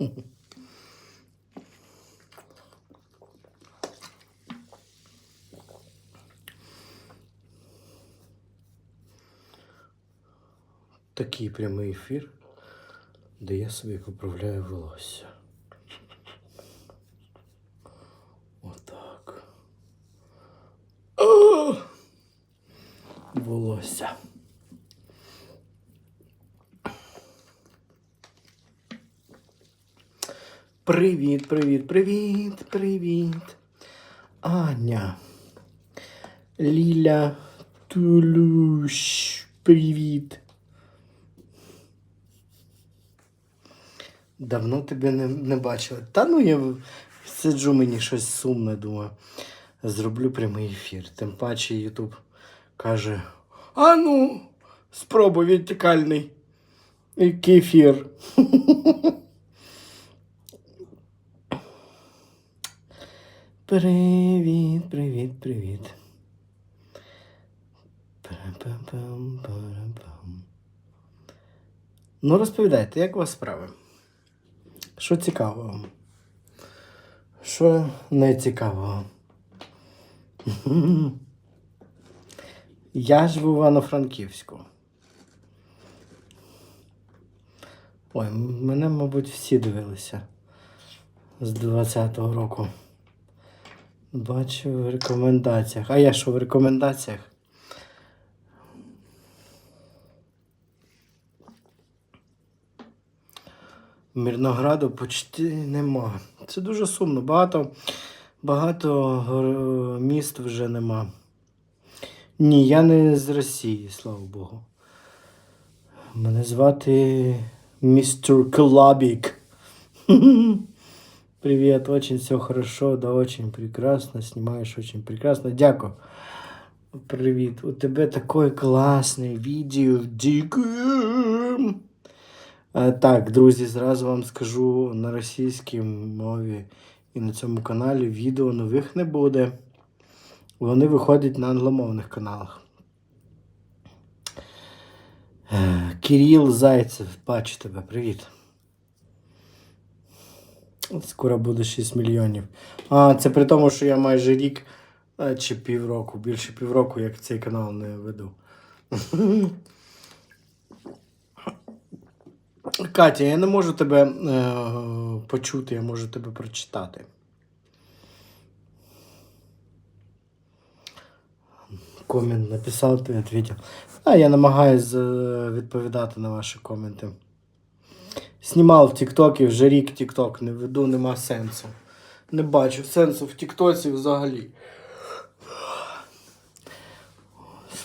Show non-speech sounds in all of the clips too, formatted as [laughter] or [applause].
[laughs] Такий прямий ефір, де я собі поправляю волосся. Отак. Волосся. Привіт, привіт, привіт, привіт. Аня. Ліля Тулуш. Привіт. Давно тебе не, не бачила. Та ну я сиджу мені щось сумне, думаю. Зроблю прямий ефір. Тим паче Ютуб каже: А ну, спробуй вертикальний кефір. [laughs] Привіт, привіт, привіт. Ну, розповідайте, як у вас справи? Що цікавого? Що не цікавого? Я живу в Івано-Франківську. Ой, мене, мабуть, всі дивилися з 20-го року. Бачу в рекомендаціях. А я що в рекомендаціях? Мірнограду почти нема. Це дуже сумно. Багато, багато міст вже нема. Ні, я не з Росії, слава Богу. Мене звати містер Клабік. [laughs] Привет, очень все хорошо, да, очень прекрасно, снимаешь очень прекрасно. Дякую. Привіт, у тебе такое класне відео. Дякую. Е, Так, друзі, зразу вам скажу на російській мові і на цьому каналі відео нових не буде. Вони виходять на англомовних каналах. Е, Кирил Зайцев, бачу тебе, привіт. Скоро буде 6 мільйонів. А, це при тому, що я майже рік е, чи півроку, більше півроку, як цей канал не веду. [laughs] Катя, я не можу тебе е, почути, я можу тебе прочитати. Комент написав, ти відповів. А я намагаюсь е, відповідати на ваші коменти. Знімав в Тіктокі, вже рік Тікток не веду, нема сенсу. Не бачу сенсу в Тіктоці взагалі.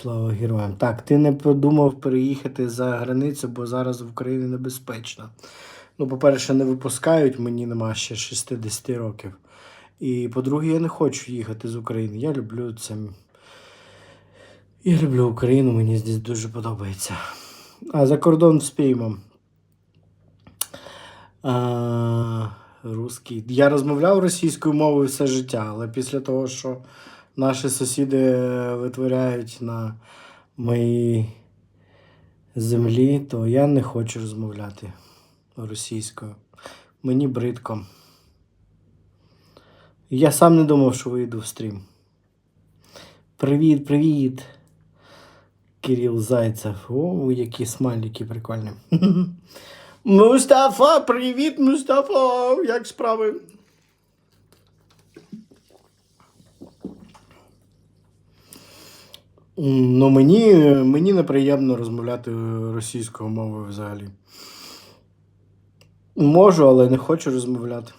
Слава героям. Так, ти не подумав переїхати за границю, бо зараз в Україні небезпечно. Ну, по-перше, не випускають, мені нема ще 60 років. І по-друге, я не хочу їхати з України. Я люблю це. Я люблю Україну, мені здесь дуже подобається. А за кордон вспіємо. А, русський. Я розмовляв російською мовою все життя, але після того, що наші сусіди витворяють на моїй землі, то я не хочу розмовляти російською. Мені бридко. Я сам не думав, що вийду в стрім. Привіт, привіт. Кирил Зайцев. О, які смайлики прикольні. [laughs] Мустафа, привіт, Мустафа! Як справи? Ну, мені, мені неприємно розмовляти російською мовою взагалі. Можу, але не хочу розмовляти.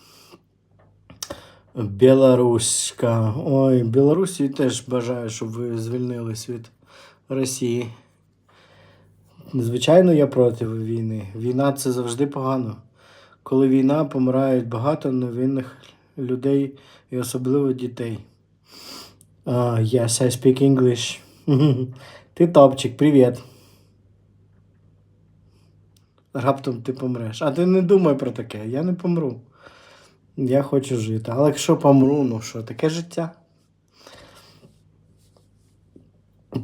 Білоруська. Ой, Білорусі теж бажаю, щоб ви звільнились від Росії. Звичайно, я проти війни. Війна це завжди погано. Коли війна, помирають багато невинних людей і особливо дітей. Uh, yes, I speak English. [laughs] Ти топчик, привіт. Раптом ти помреш. А ти не думай про таке, я не помру. Я хочу жити. Але якщо помру, ну що, таке життя.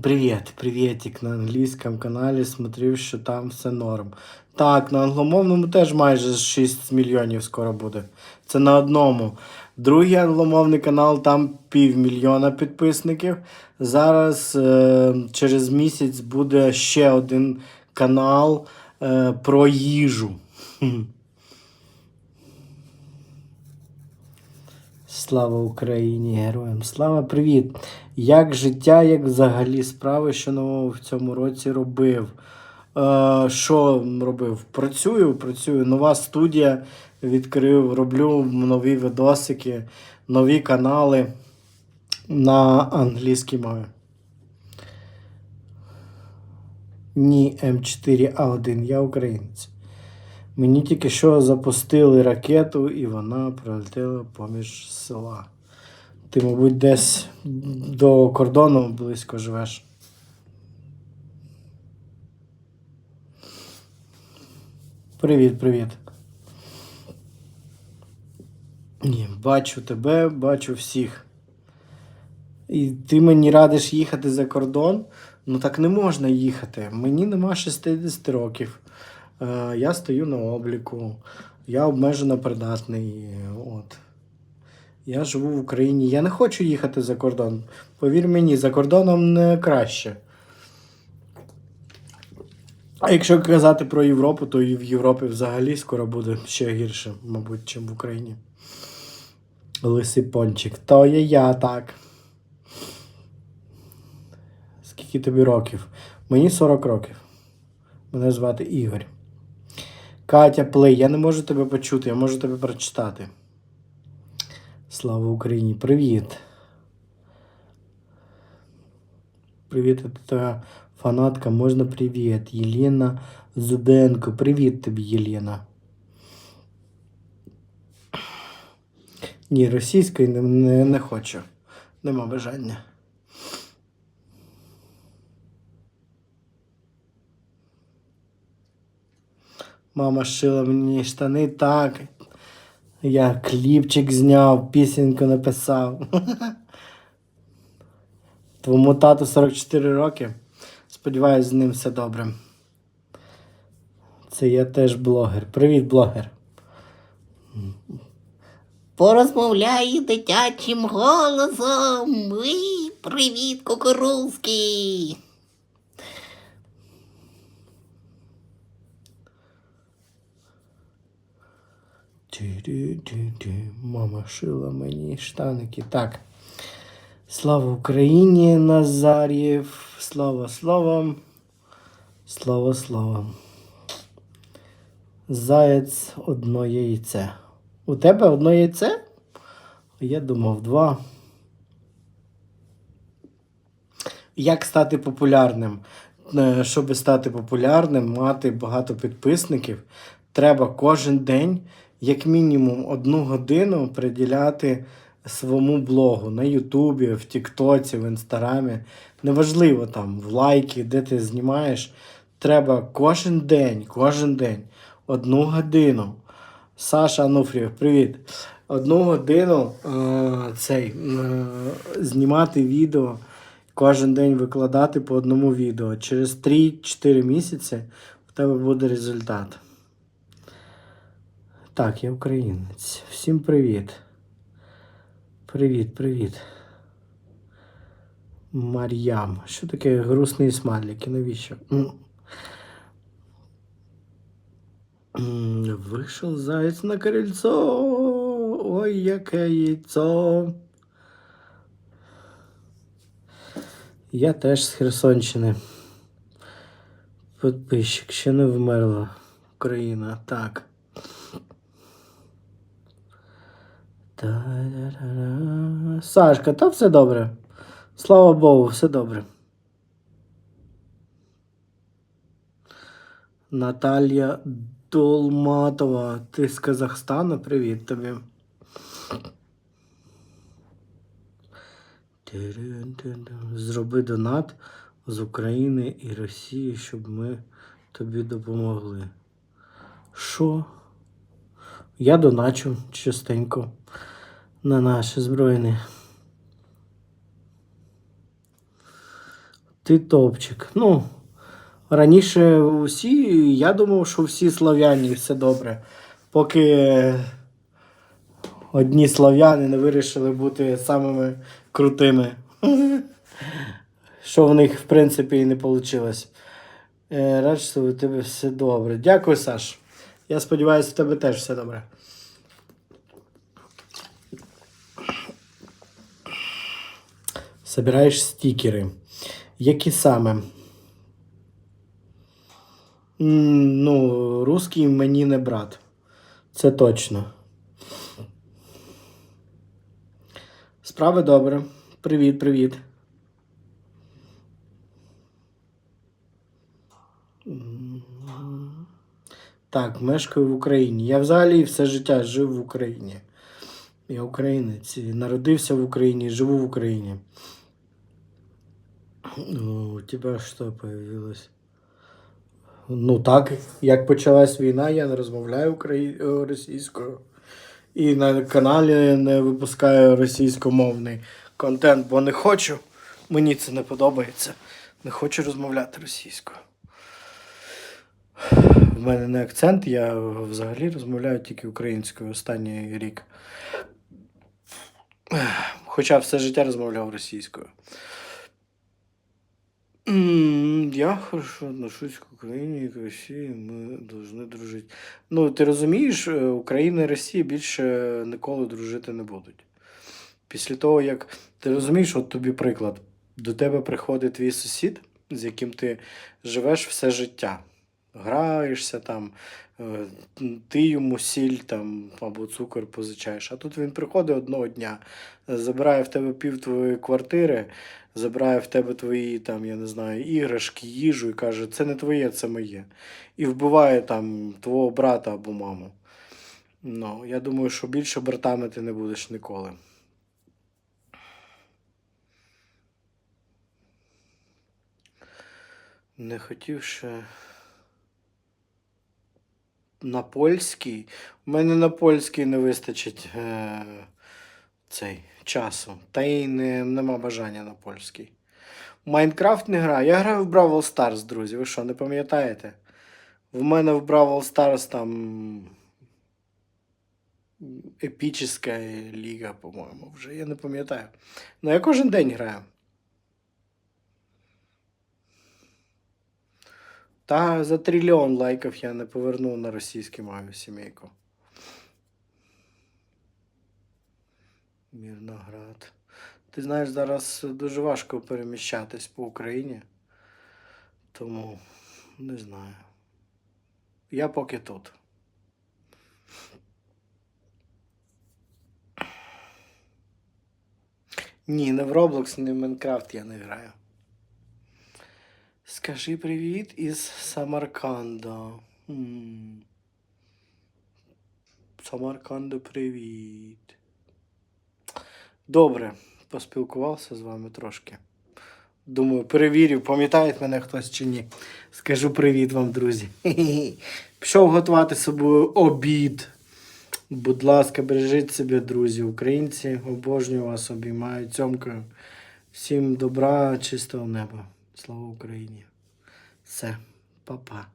Привет, приветик на английском канале. Смотрю, что там все норм. Так, на англомовному теж майже 6 мільйонів скоро буде. Це на одному. Другий англомовний канал, там півмільйона підписників. Зараз е, через місяць буде ще один канал е, про їжу. [laughs] Слава Україні, героям! Слава привіт! Як життя, як взагалі справи, що нового в цьому році робив? Е, що робив? Працюю, працюю. Нова студія відкрив, роблю нові відосики, нові канали на англійській мові. Ні, М4А1, я українець. Мені тільки що запустили ракету, і вона пролетіла поміж села. Ти, мабуть, десь до кордону близько живеш. Привіт, привіт. Ні, бачу тебе, бачу всіх. І ти мені радиш їхати за кордон? Ну так не можна їхати. Мені нема 60 років. Е, я стою на обліку, я обмежено придатний. От. Я живу в Україні. Я не хочу їхати за кордон. Повір мені, за кордоном не краще. А якщо казати про Європу, то і в Європі взагалі скоро буде ще гірше, мабуть, чим в Україні. Лисий пончик. То є я так. Скільки тобі років? Мені 40 років. Мене звати Ігор. Катя Плей, я не можу тебе почути, я можу тебе прочитати. Слава Україні! Привіт! Привіт, це фанатка, можна привіт. Єлена Зубенко. Привіт тобі, Єлена. Ні, російської не, не, не хочу. Нема бажання. Мама шила мені штани так. Я кліпчик зняв, пісеньку написав. [laughs] Твоєму тату 44 роки. Сподіваюсь, з ним все добре. Це я теж блогер. Привіт, блогер. Порозмовляю дитячим голосом. Привіт, кукурузки. Мама шила мені штаники. Так. Слава Україні, Назарєв. Слава, слава. Слава, слава. Заєць одно яйце. У тебе одно яйце? Я думав, два. Як стати популярним? Е, Щоб стати популярним, мати багато підписників, треба кожен день, як мінімум, одну годину приділяти своєму блогу на Ютубі, в Тіктоці, в Інстаграмі. Неважливо там, в лайки, де ти знімаєш. Треба кожен день, кожен день, одну годину. Саша Ануфрієв, привіт. Одну годину е, цей, е, знімати відео, кожен день викладати по одному відео. Через 3-4 місяці в тебе буде результат. Так, я українець. Всім привіт. Привіт, привіт. Мар'ям. Що таке грустний смайлик? І навіщо? Вийшов заяць на крильцо. Ой, яке яйцо. Я теж з Херсонщини. Підписчик, ще не вмерла Україна. Так. Сашка, та все добре. Слава Богу, все добре. Наталія Долматова. Ти з Казахстану? Привіт тобі. Зроби донат з України і Росії, щоб ми тобі допомогли. Що? Я доначу частенько на наші збройні. Ти топчик. Ну, Раніше усі, я думав, що всі слав'яні все добре. Поки одні слав'яни не вирішили бути самими крутими. Що в них, в принципі, і не вийшло. Рад, що у тебе все добре. Дякую, Саш. Я сподіваюся, у тебе теж все добре. Собираєш стікери. Які саме? Ну, русський мені не брат. Це точно. Справи добре. Привіт, привіт. Так, мешкаю в Україні. Я взагалі все життя жив в Україні. Я українець. Народився в Україні, живу в Україні. Ну, У тебе що появилось? Ну так, як почалась війна, я не розмовляю украї... е, російською. І на каналі не випускаю російськомовний контент, бо не хочу. Мені це не подобається. Не хочу розмовляти російською. В мене не акцент, я взагалі розмовляю тільки українською останній рік. Хоча все життя розмовляв російською. Я хорошо отношусь к Україні і к Росії. Ми повинні дружити. Ну, ти розумієш, е, Україна і Росія більше ніколи дружити не будуть. Після того, як ти розумієш, от тобі приклад, до тебе приходить твій сусід, з яким ти живеш все життя. Граєшся там, е, ти йому сіль там або цукор позичаєш. А тут він приходить одного дня, забирає в тебе пів твоєї квартири, забирає в тебе твої там, я не знаю, іграшки, їжу і каже, це не твоє, це моє. І вбиває там твого брата або маму. Ну, я думаю, що більше братами ти не будеш ніколи. Не хотів ще. На польський. У мене на польський не вистачить е, цей часу. Та й не, нема бажання на польський. Майнкрафт не граю. Я граю в Бравл Stars, друзі. Ви що, не пам'ятаєте? В мене в Бравл Stars там епічна ліга, по-моєму, вже. Я не пам'ятаю. Ну, я кожен день граю. Та за трильйон лайків я не поверну на російську мою сімейку. Мірноград. Ти знаєш, зараз дуже важко переміщатись по Україні. Тому не знаю. Я поки тут. Ні, не в Roblox, не в Minecraft я не граю. Скажи привіт із Самарканда. М. Самарканду привіт. Добре, поспілкувався з вами трошки. Думаю, перевірю, пам'ятає мене хтось чи ні. Скажу привіт вам, друзі. [laughs] Пішов готувати собою обід. Будь ласка, бережіть себе, друзі, українці. Обожнюю вас, обіймаю цьомкою. Всім добра, чистого неба. Слава Україні. Все, па-па.